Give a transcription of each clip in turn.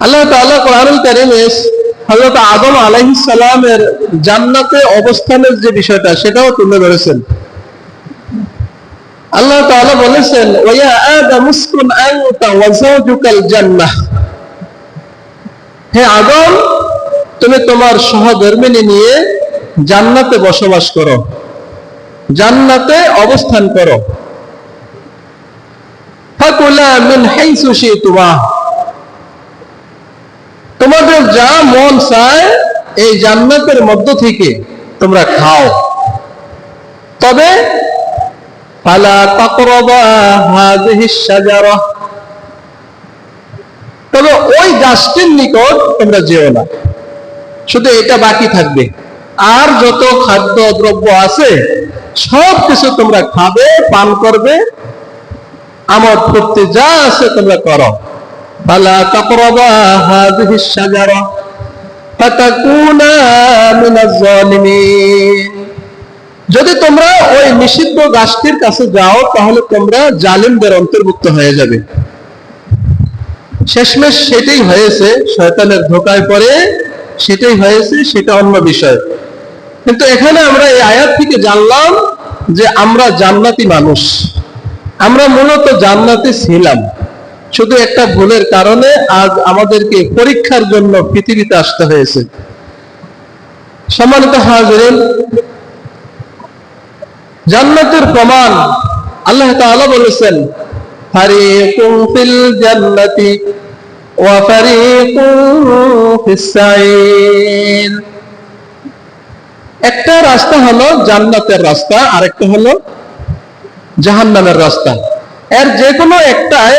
আল্লাহ তাআলা কোরআনুল হযরত আদম জান্নাতে অবস্থানের যে বিষয়টা, সেটাও তুলে ধরেছেন। আল্লাহ তাআলা বলেছেন, ওয়া আদম আনতা ওয়া যাওজুকাল জান্নাহ। হে আদম, তুমি তোমার সহধর্মিনী নিয়ে জান্নাতে বসবাস করো। জান্নাতে অবস্থান করো। ফাকুলা মিন হাইসু শিতুমা। তোমাদের যা মন চায়, এই জান্নাতের মধ্য থেকে তোমরা খাও। তবে তবে ওই গাছটির নিকট তোমরা যেও না। শুধু এটা বাকি থাকবে। আর যত খাদ্য দ্রব্য আছে, সব কিছু তোমরা খাবে, পান করবে। আমার করতে যা আছে তোমরা করো। ফালা তাকরাবা হাযিহিস শাজারা ফাতাকুনা মিনাজ জালিমিন যদি তোমরা ওই নিষিদ্ধ গাছটির কাছে যাও, তাহলে তোমরা জালিমদের অন্তর্ভুক্ত হয়ে যাবে। শেষমেশ সেটাই হয়েছে, শয়তানের ধোকায় পড়ে সেটাই হয়েছে, সেটা অন্য বিষয়। কিন্তু এখানে আমরা এই আয়াত থেকে জানলাম যে আমরা জান্নাতি মানুষ। আমরা মূলত জান্নাতে ছিলাম। শুধু একটা ভুলের কারণে আজ আমাদেরকে পরীক্ষার জন্য পৃথিবীতে আসতে হয়েছে। সম্মানিত হাজরেন, জান্নাতের প্রমাণ আল্লাহ তাআলা বলেছেন, ফারিকুম ফিল জান্নাতি ওয়া ফারিকুম ফিস একটা রাস্তা হলো জান্নাতের রাস্তা, আরেকটা হলো জাহান্নামের রাস্তা। এর যে কোনো একটায়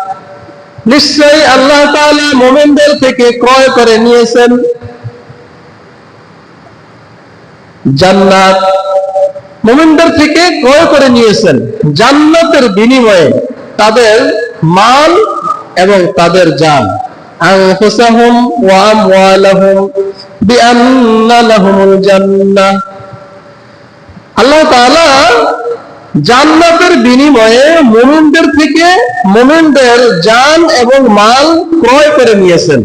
নিশ্চয়ই আল্লাহ মুমিনদের থেকে ক্রয় করে নিয়েছেন। জান্নাত মুমিনদের থেকে ক্রয় করে নিয়েছেন। জান্নাতের বিনিময়ে তাদের মাল এবং তাদের জান। আল্লাহ জান্নাতের বিনিময়ে মুমিনদের থেকে মুমিনদের জান এবং মাল ক্রয় করে নিয়েছেন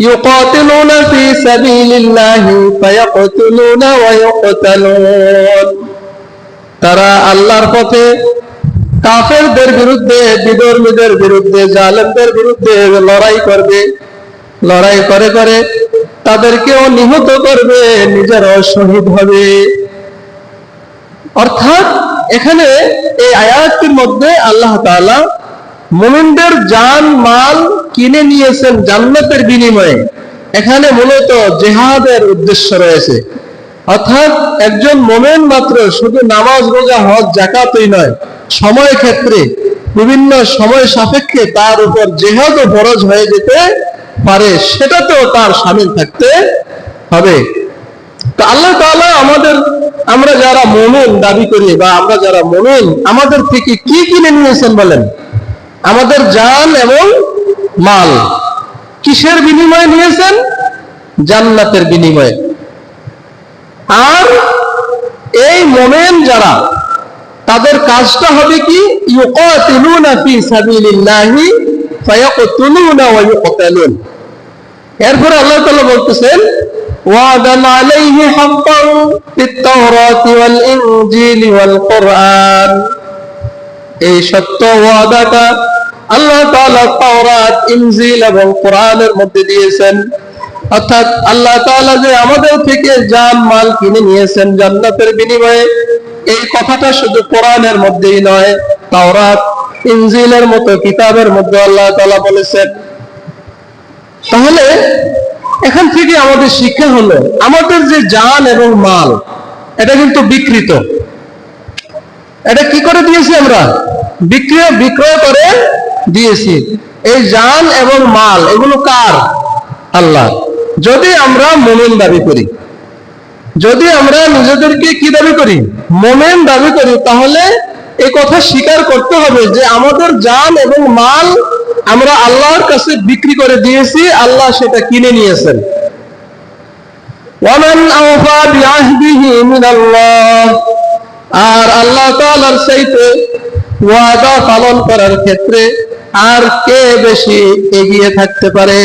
يقاتلون في سبيل الله فيقتلون ويقتلون তারা আল্লাহর পথে কাফেরদের বিরুদ্ধে বিধর্মীদের বিরুদ্ধে জালেমদের বিরুদ্ধে লড়াই করবে লড়াই করে করে তাদেরকেও নিহত করবে নিজেরাও শহীদ হবে অর্থাৎ এখানে এই আয়াতটির মধ্যে আল্লাহ তাআলা মুমিনদের জান, মাল কিনে নিয়েছেন জান্নাতের বিনিময়ে। এখানে মূলত জেহাদের উদ্দেশ্য রয়েছে। অর্থাৎ একজন মোমেন মাত্র শুধু নামাজ, রোজা, হজ জাকাতই নয়, সময় ক্ষেত্রে বিভিন্ন সময় সাপেক্ষে তার উপর জেহাদও ফরজ হয়ে যেতে পারে, সেটাতেও তার সামিল থাকতে হবে। আল্লাহ তাআলা আমাদের আমরা যারা মোমেন দাবি করি বা আমরা যারা মোমেন, আমাদের থেকে কি কিনে নিয়েছেন বলেন? আমাদের জান এবং মাল। কিসের বিনিময়ে নিয়েছেন? জান্নাতের বিনিময়ে। আর এই মোমেন যারা, তাদের কাজটা হবে কি? এরপরে আল্লাহ বলতেছেন আলাইহি হাক্কান ফিত-তাওরাতি ওয়াল ইনজিলি ওয়াল কুরআন এই সত্য ওয়াদাটা আল্লাহ তাআলা তাওরাত, ইনজিল এবং কোরআনের মধ্যে দিয়েছেন। অর্থাৎ আল্লাহ তাআলা যে আমাদের থেকে জান, মাল কিনে নিয়েছেন জান্নাতের বিনিময়ে, এই কথাটা শুধু কোরআনের মধ্যেই নয়, তাওরাত, ইনজিলের মতো কিতাবের মধ্যে আল্লাহ তাআলা বলেছেন। তাহলে এখান থেকে আমাদের শিক্ষা হলো, আমাদের যে জান এবং মাল, এটা কিন্তু বিকৃত। এটা কি করে দিয়েছি আমরা? বিক্রয় বিক্রয় করে দিয়েছি। এই জান এবং মাল, এগুলো কার? আল্লাহ। যদি আমরা মোমেন দাবি করি, যদি আমরা নিজেদেরকে কি দাবি করি? মোমেন দাবি করি, তাহলে এই কথা স্বীকার করতে হবে যে আমাদের জান এবং মাল আমরা আল্লাহর কাছে বিক্রি করে দিয়েছি, আল্লাহ সেটা কিনে নিয়েছেন। আর আল্লাহ ওয়াদা পালন করার ক্ষেত্রে আর কে বেশি এগিয়ে থাকতে পারে?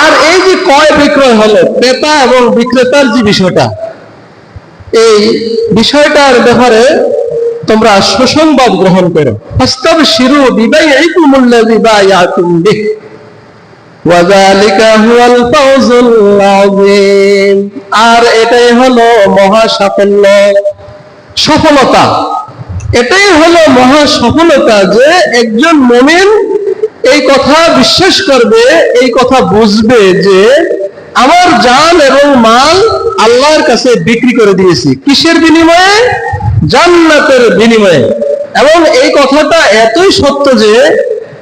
আর এই যে ক্রয় বিক্রয় হলো, ক্রেতা এবং বিক্রেতার যে বিষয়টা এই বিষয়টার ব্যাপারে তোমরা সুসংবাদ গ্রহণ করো। হস্তব শিরু বিবাই এই হুয়াল ফাওজুল আযীম। আর এটাই হলো মহা সাফল্য সফলতা। এটাই হলো মহা সফলতা যে একজন মুমিন এই কথা বিশ্বাস করবে, এই কথা বুঝবে যে আমার জান এবং মাল আল্লাহর কাছে বিক্রি করে দিয়েছি। কিসের বিনিময়ে? জান্নাতের বিনিময়ে। এবং এই কথাটা এতই সত্য যে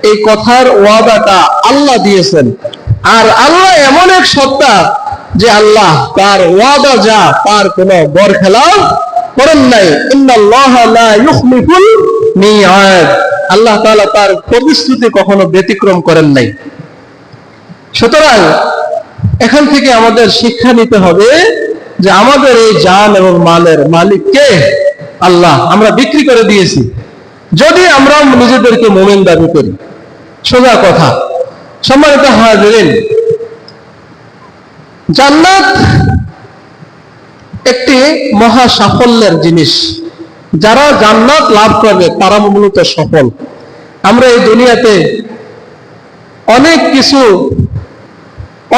এই কথার ওয়াদাটা আল্লাহ দিয়েছেন। আর আল্লাহ এমন এক সত্তা যে আল্লাহ তার ওয়াদা যা, তার কোনো বরখেলাফ করেন নাই। আল্লাহ তার প্রতিশ্রুতি কখনো ব্যতিক্রম করেন নাই। সুতরাং এখান থেকে আমাদের শিক্ষা নিতে হবে যে আমাদের এই জান এবং মালের মালিক কে? আল্লাহ, আমরা বিক্রি করে দিয়েছি। যদি আমরা নিজেদেরকে মোমেন দাবি করি, সোজা কথা। সম্মানিত হাজিরিন, জান্নাত একটি মহা সাফল্যের জিনিস। যারা জান্নাত লাভ করবে, তারা মূলত সফল। আমরা এই দুনিয়াতে অনেক কিছু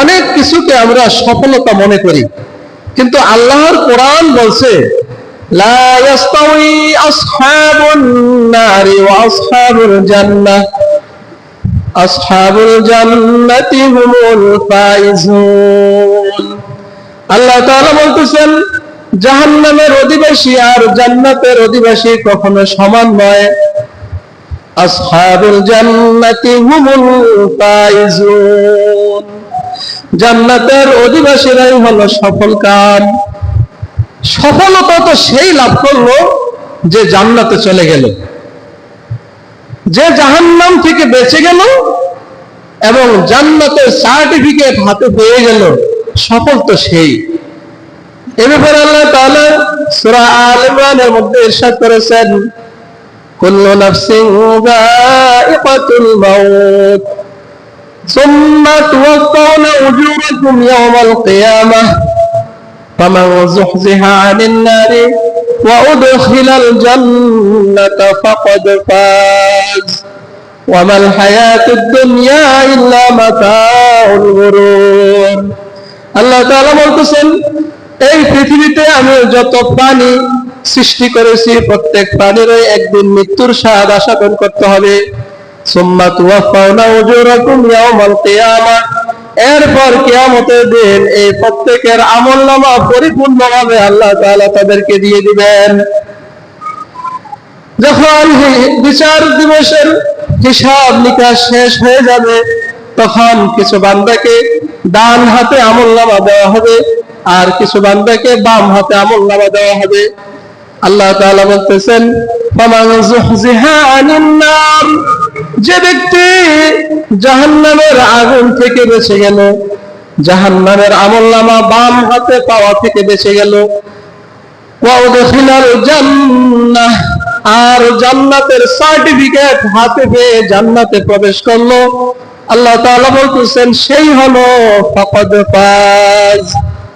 অনেক কিছুকে আমরা সফলতা মনে করি। কিন্তু আল্লাহর কোরআন বলছে আল্লাহ বলতেছেন, জাহান্নামের অধিবাসী আর জান্নাতের অধিবাসী কখনো সমান নয়। আসহাবুল জান্নাতি হুমুল ফাইজুন। জান্নাতের অধিবাসীরাই হলো সফল কাম সফলতা তো সেই লাভ করল যে জান্নাতে চলে গেল। যে জাহান্নাম থেকে বেঁচে গেল এবং জান্নাতের সার্টিফিকেট হাতে পেয়ে গেল, সফল তো সেই। এ ব্যাপারে আল্লাহ তাআলা সূরা আল ইমরানের মধ্যে ইরশাদ করেছেন, কুল্লু নাফসিন যায়িকাতুল মাউত। ثم توفون أجوركم يوم القيامة فمن زحزح عن النار وأدخل الجنة فقد فاز وما الحياة الدنيا إلا متاع الغرور আল্লাহ তাআলা বলতেছেন এই পৃথিবীতে আমি যত প্রাণী সৃষ্টি করেছি প্রত্যেক প্রাণীরই একদিন মৃত্যুর স্বাদ আসাদন করতে হবে এরপর কিয়ামতের দিন এই প্রত্যেকের আমলনামা পরিপূর্ণভাবে আল্লাহ তাআলা তাদেরকে দিয়ে দিবেন। যখন বিচার দিবসের হিসাব নিকাশ শেষ হয়ে যাবে, তখন কিছু বান্দাকে ডান হাতে আমল নামা দেওয়া হবে আর কিছু বান্দাকে বাম হাতে আমল নামা দেওয়া হবে। আল্লাহ তাআলা বলতেছেন যে ব্যক্তি জাহান্নামের আগুন থেকে বেঁচে গেল, জাহান্নামের আমল নামা বাম হাতে পাওয়া থেকে বেঁচে গেল। আর জান্নাতের সার্টিফিকেট হাতে পেয়ে জান্নাতে প্রবেশ করল। আল্লাহ তাআলা বলতেছেন, সেই হলো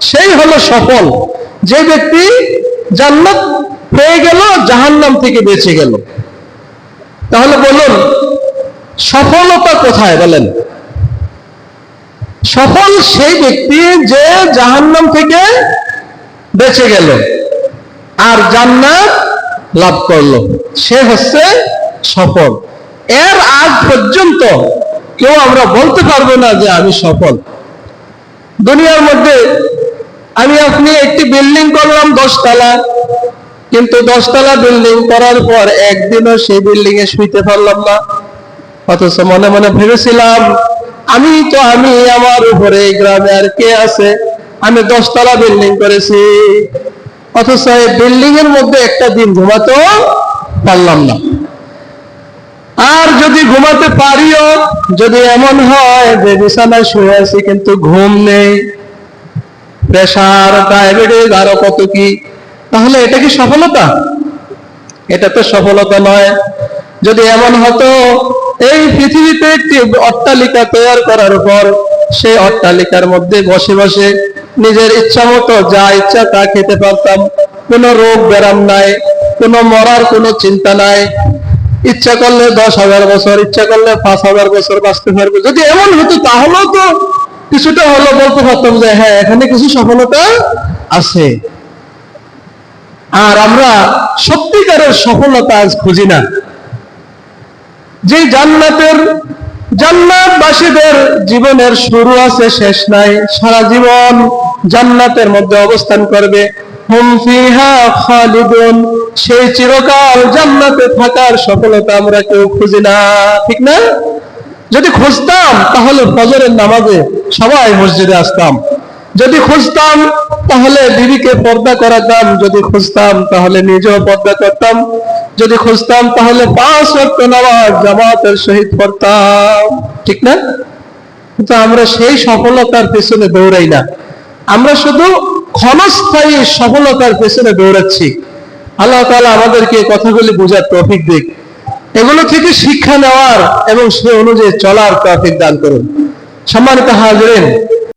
সেই হলো সফল। যে ব্যক্তি জান্নাত পেয়ে গেল, জাহান্নাম থেকে বেঁচে গেল। তাহলে বলুন সফলতা কোথায় বলেন? সফল সেই ব্যক্তি যে জাহান্নাম থেকে বেঁচে গেল আর জান্নাত লাভ করল। সে হচ্ছে সফল। এর আগ পর্যন্ত কেউ আমরা বলতে পারব না যে আমি সফল। দুনিয়ার মধ্যে আমি আপনি একটি বিল্ডিং করলাম দশতলা, কিন্তু দশতলা বিল্ডিং করার পর একদিনও সেই বিল্ডিং এ শুইতে পারলাম না। অথচ মনে মনে ভেবেছিলাম, আমি তো, আমি আমার উপরে গ্রামে আর কে আছে? আমি দশতলা বিল্ডিং করেছি। অথচ এই বিল্ডিং এর মধ্যে একটা দিন ঘুমাতেও পারলাম না। আর যদি ঘুমাতে পারিও, যদি এমন হয় যে বিছানায় শুয়ে আছি কিন্তু ঘুম নেই, প্রেশার, ডায়াবেটিস আরও কত কি, তাহলে এটা কি সফলতা? এটা তো সফলতা নয়। যদি এমন হতো এই পৃথিবীতে একটি অট্টালিকা তৈরি করার পর সেই অট্টালিকার মধ্যে বসে বসে নিজের ইচ্ছা মতো যা ইচ্ছা তা খেতে পারতাম। কোনো রোগ ব্যারাম নাই, কোনো মরার কোনো চিন্তা নাই। ইচ্ছা করলে দশ হাজার বছর, ইচ্ছা করলে পাঁচ হাজার বছর বাঁচতে পারবে। যদি এমন হতো তাহলেও তো কিছুটা হলো বলতে পারতাম যে হ্যাঁ এখানে কিছু সফলতা আছে। আর আমরা সত্যিকারের সফলতা আজ খুঁজি না। যে জান্নাতের জান্নাতবাসীদের জীবনের শুরু আছে, শেষ নাই। সারা জীবন জান্নাতের মধ্যে অবস্থান করবে। সেই চিরকাল জান্নাতে থাকার সফলতা আমরা কেউ খুঁজি না। ঠিক না? যদি খুঁজতাম, তাহলে ফজরের নামাজে সবাই মসজিদে আসতাম। যদি খুঁজতাম তাহলে বিবিকে পর্দা করাতাম যদি খুঁজতাম, তাহলে নিজেও পর্দা করতাম। যদি খুঁজতাম, তাহলে পাঁচ ওয়াক্ত নামাজ জামাতের সহিত পড়তাম। ঠিক না? কিন্তু আমরা সেই সফলতার পেছনে দৌড়াই না। আমরা শুধু ক্ষণস্থায়ী সফলতার পেছনে দৌড়াচ্ছি। আল্লাহ তাআলা আমাদেরকে কথাগুলি বোঝার তৌফিক দিক। এগুলো থেকে শিক্ষা নেওয়ার এবং সে অনুযায়ী চলার তৌফিক দান করুন। সম্মানিত হাজরেন